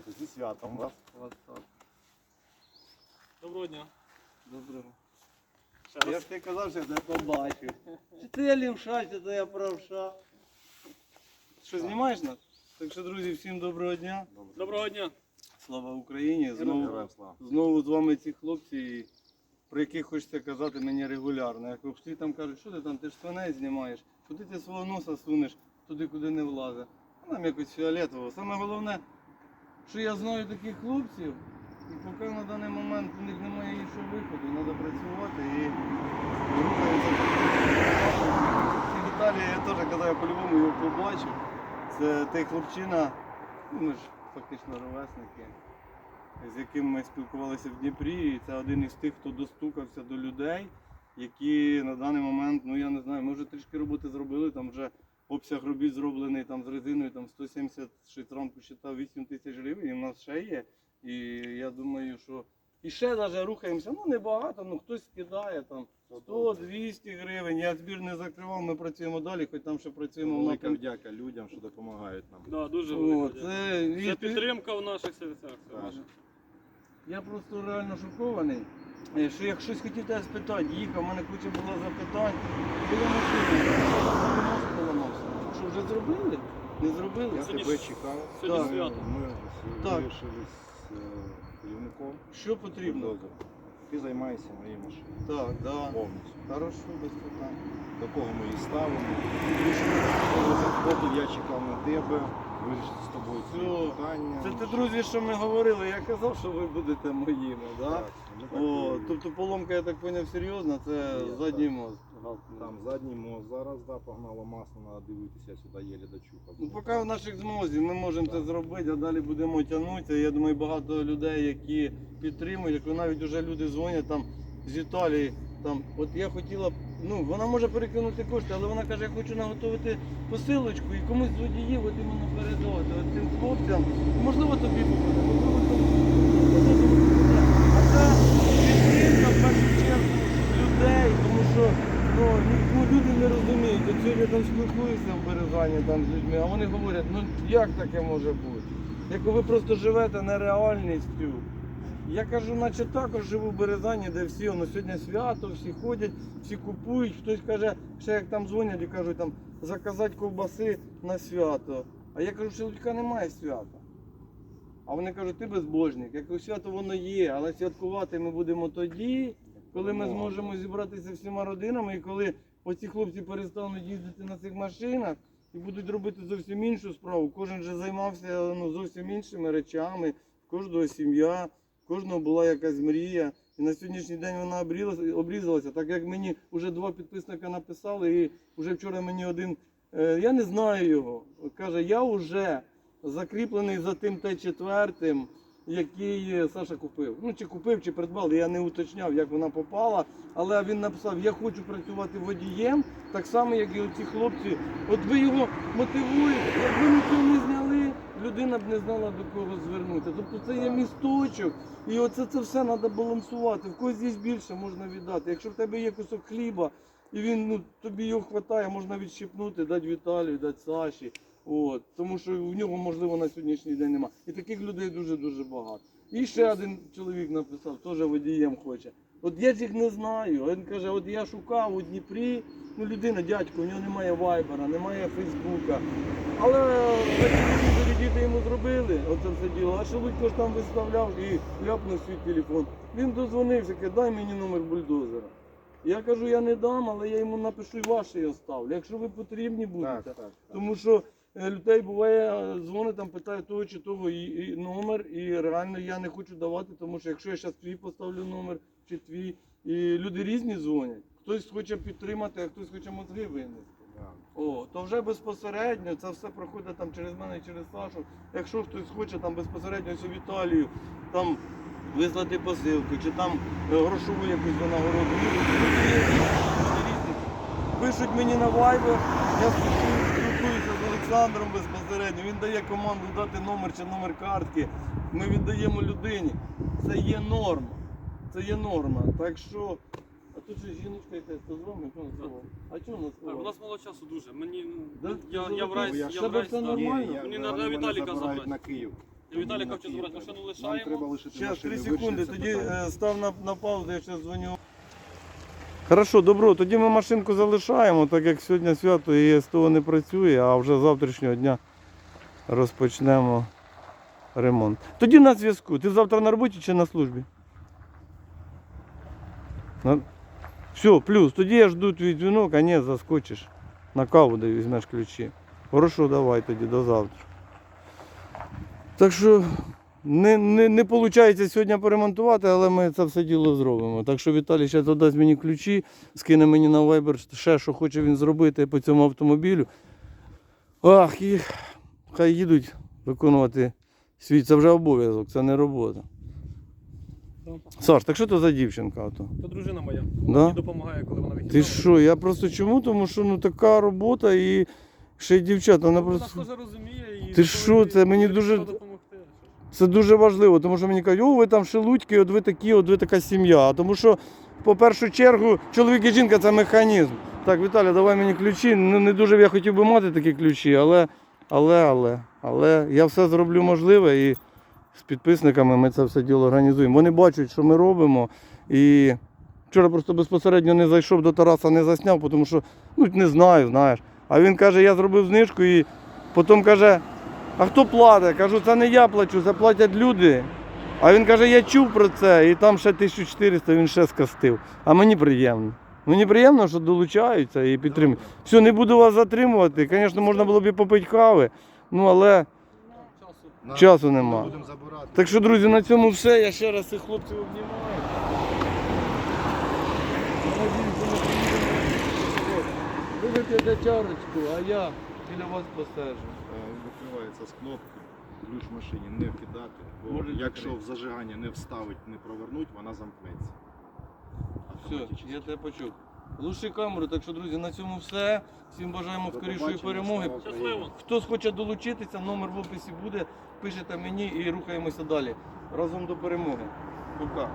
знімаєте. Зі святом вас. Вас так. Доброго дня. Доброго. Ще Я раз. ж ти казав, що я тебе побачив. Чи ти я лівша, чи то я правша. Що, знімаєш нас? Так що, друзі, всім доброго дня. Доброго дня. Слава Україні. Знову, Героям слава. знову з вами ці хлопці, про яких хочеться казати мені регулярно. Як всі там кажуть, що ти там, ти ж свиней знімаєш, куди ти свого носа сунеш, туди, куди не влазить. А Нам якось фіолетово. Саме головне, що я знаю таких хлопців, і поки на даний момент у них немає іншого виходу, треба працювати і рухаємося. Віталія я теж, коли я по-любому його побачив, це той хлопчина, ну ми ж фактично ровесники, з яким ми спілкувалися в Дніпрі, і це один із тих, хто достукався до людей, які на даний момент, ну я не знаю, ми вже трішки роботи зробили, там вже обсяг робіт зроблений там з резиною, там 176 рамку считав 8 тисяч гривень, і в нас ще є. І я думаю, що і ще навіть рухаємося, ну небагато, ну хтось скидає там 100-200 гривень. Я збір не закривав, ми працюємо далі, хоч там ще працюємо в Велика напрямку. вдяка людям, що допомагають нам. Да, дуже О, велика. дякую. це, Це підтримка в наших серцях. це Так. ваше. Я просто реально шокований. е, Що як щось хотів тебе спитати, їхав, у мене куча було запитань. Була машина, нос поламався. Що вже зробили? Не зробили? Я Сьогодні тебе ж- чекав. Сьогодні Так. свято. Ми Так. вирішили з е, керівником Що потрібно? Ти займаєшся моєю машиною. Так, да. Повністю. Хорошо, без питань. До кого ми її ставимо. Поки я чекав на тебе, вирішити з тобою ці Все. питання. Це ти, друзі, що ми говорили, я казав, що ви будете моїми, да? Так, ми так О, тобто поломка, я так зрозумів, серйозна, це задній так. Мост. Там задній мост зараз, да, погнало масло, треба дивитися сюди єлі дочухав. Ну, поки в наших змозі ми можемо це зробити, а далі будемо тягнутися. Я думаю, багато людей, які підтримують, як навіть вже люди дзвонять там з Італії. Там, от я хотіла, б- ну вона може перекинути кошти, але вона каже, я хочу наготовити посилочку і комусь з водіїв от іменно передавати. От цим хлопцям, можливо, тобі попаде, можливо, тобі. можливо. А це підтримка в першу чергу людей, тому що ну, ні- ну, люди не розуміють. От сьогодні там спілкуюся в Березані там з людьми, а вони говорять, ну як таке може бути? Як ви просто живете нереальністю. Я кажу, наче також живу в Березані, де всі, воно сьогодні свято, всі ходять, всі купують. Хтось каже, ще як там дзвонять і кажуть, там заказати ковбаси на свято. А я кажу, що Луцька немає свята. А вони кажуть, ти безбожник. Я кажу, свято воно є, але святкувати ми будемо тоді, коли ми зможемо зібратися всіма родинами, і коли оці хлопці перестануть їздити на цих машинах і будуть робити зовсім іншу справу. Кожен же займався ну, зовсім іншими речами, в кожного сім'я, в кожного була якась мрія. І на сьогоднішній день вона обрізалася, обрізалася, так як мені вже два підписника написали, і вже вчора мені один, е, я не знаю його, каже, я вже закріплений за тим Т4, який е, Саша купив. Ну, чи купив, чи придбав, я не уточняв, як вона попала. Але він написав, я хочу працювати водієм, так само, як і оці хлопці. От ви його мотивуєте, якби ми цього не зняли, людина б не знала до кого звернутися. Тобто це є місточок, і оце це все треба балансувати. В когось є більше, можна віддати. Якщо в тебе є кусок хліба, і він ну, тобі його вистачає, можна відщипнути, дати Віталію, дати Саші. От, тому що в нього, можливо, на сьогоднішній день нема. І таких людей дуже-дуже багато. І ще один чоловік написав, теж водієм хоче. От я їх не знаю. Він каже, от я шукав у Дніпрі, ну людина, дядько, у нього немає вайбера, немає Фейсбука. Але діти йому зробили оце все діло, а Шелудько ж там виставляв і ляпнув свій телефон. Він дозвонився, каже, дай мені номер бульдозера. Я кажу, я не дам, але я йому напишу і ваше оставлю. Якщо ви потрібні будете. Так, так, так. Тому що людей буває, е, дзвонить там, питає того чи того і, і номер, і реально я не хочу давати, тому що якщо я зараз твій поставлю номер чи твій, і люди різні дзвонять. Хтось хоче підтримати, а хтось хоче мозги винести. О, то вже безпосередньо це все проходить там через мене і через Сашу. Якщо хтось хоче там безпосередньо ось в Італію, там вислати посилку, чи там е, грошову якусь винагороду. Пишуть мені на Viber, я спілкуюся спілкуюся з Олександром безпосередньо. Він дає команду дати номер чи номер картки. Ми віддаємо людині. Це є норма. Це є норма. Так що. А тут же жіночка якась то з вами, хто нас? А чого нас Так, у нас мало часу дуже. Мені Да? я, я в Ну, райс, я я тебе в райс. все да. нормально. Я- Мені треба мене Віталіка забрати. на Київ. Віталій хоче забрати машину Нам лишаємо. треба лишити Зараз, машини, 3 секунди, тоді питання. е, став на, на паузу, я зараз дзвоню. Хорошо, добро, тоді ми машинку залишаємо, так як сьогодні свято і СТО не працює, а вже з завтрашнього дня розпочнемо ремонт. Тоді на зв'язку. Ти завтра на роботі чи на службі? На... Все, плюс. Тоді я жду твій дзвінок, а ні, заскочиш. На каву де візьмеш ключі. Хорошо, давай тоді, до завтра. Так що не, не, не виходить сьогодні поремонтувати, але ми це все діло зробимо. Так що Віталій ще додасть мені ключі, скине мені на Viber ще, що хоче він зробити по цьому автомобілю. Ах, і хай їдуть виконувати свій. Це вже обов'язок, це не робота. Саш, так що то за дівчинка? Ото? То дружина моя. Да? Мені допомагає, коли вона Ти що? Я просто чому? Тому що ну така робота і ще й дівчата, вона просто. розуміє і Ти що, це мені дуже. Це дуже важливо, тому що мені кажуть, о, ви там шелудьки, от ви такі, от ви така сім'я. Тому що, по першу чергу, чоловік і жінка це механізм. Так, Віталя, давай мені ключі. Ну, не дуже б я хотів би мати такі ключі, але, але, але, але я все зроблю можливе і з підписниками ми це все діло організуємо. Вони бачать, що ми робимо. І вчора просто безпосередньо не зайшов до Тараса, не засняв, тому що ну, не знаю, знаєш. А він каже, я зробив знижку і потім каже, а хто платить? Кажу, це не я плачу, це платять люди. А він каже, я чув про це, і там ще 1400 він ще скастив. А мені приємно. Мені приємно, що долучаються і підтримують. Все, не буду вас затримувати. Звісно, можна було б і попити кави, ну але Часу. Нема. Так що, друзі, на цьому все. Я ще раз цих хлопців обнімаю. Ви вип'єте чарочку, а я біля вас посержу. Викривається з кнопки, ключ в машині не кидати, бо Може якщо в зажигання не вставить, не провернуть, вона замкнеться. Все, Автоматично. я тебе почув. Лучші камери, так що, друзі, на цьому все. Всім бажаємо До скорішої побачення, перемоги. слава Україні. Щасливо. Хто схоче долучитися, номер в описі буде. Пишете мені і рухаємося далі. Разом до перемоги. Пока.